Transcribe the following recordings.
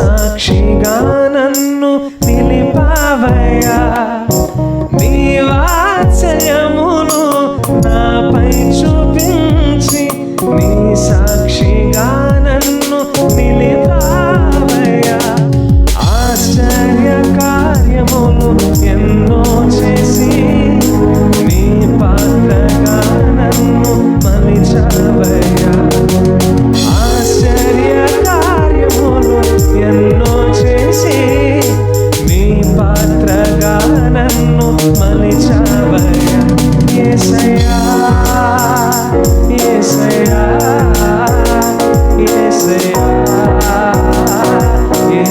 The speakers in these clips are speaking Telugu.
సాక్షిగా నన్ను నిలిపావయ్యా. నీ నాపై చూపించి నీ సాక్షిగా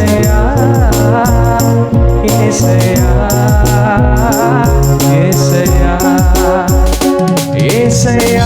ఏసయా ఏసయా ఏసయా ఏసయా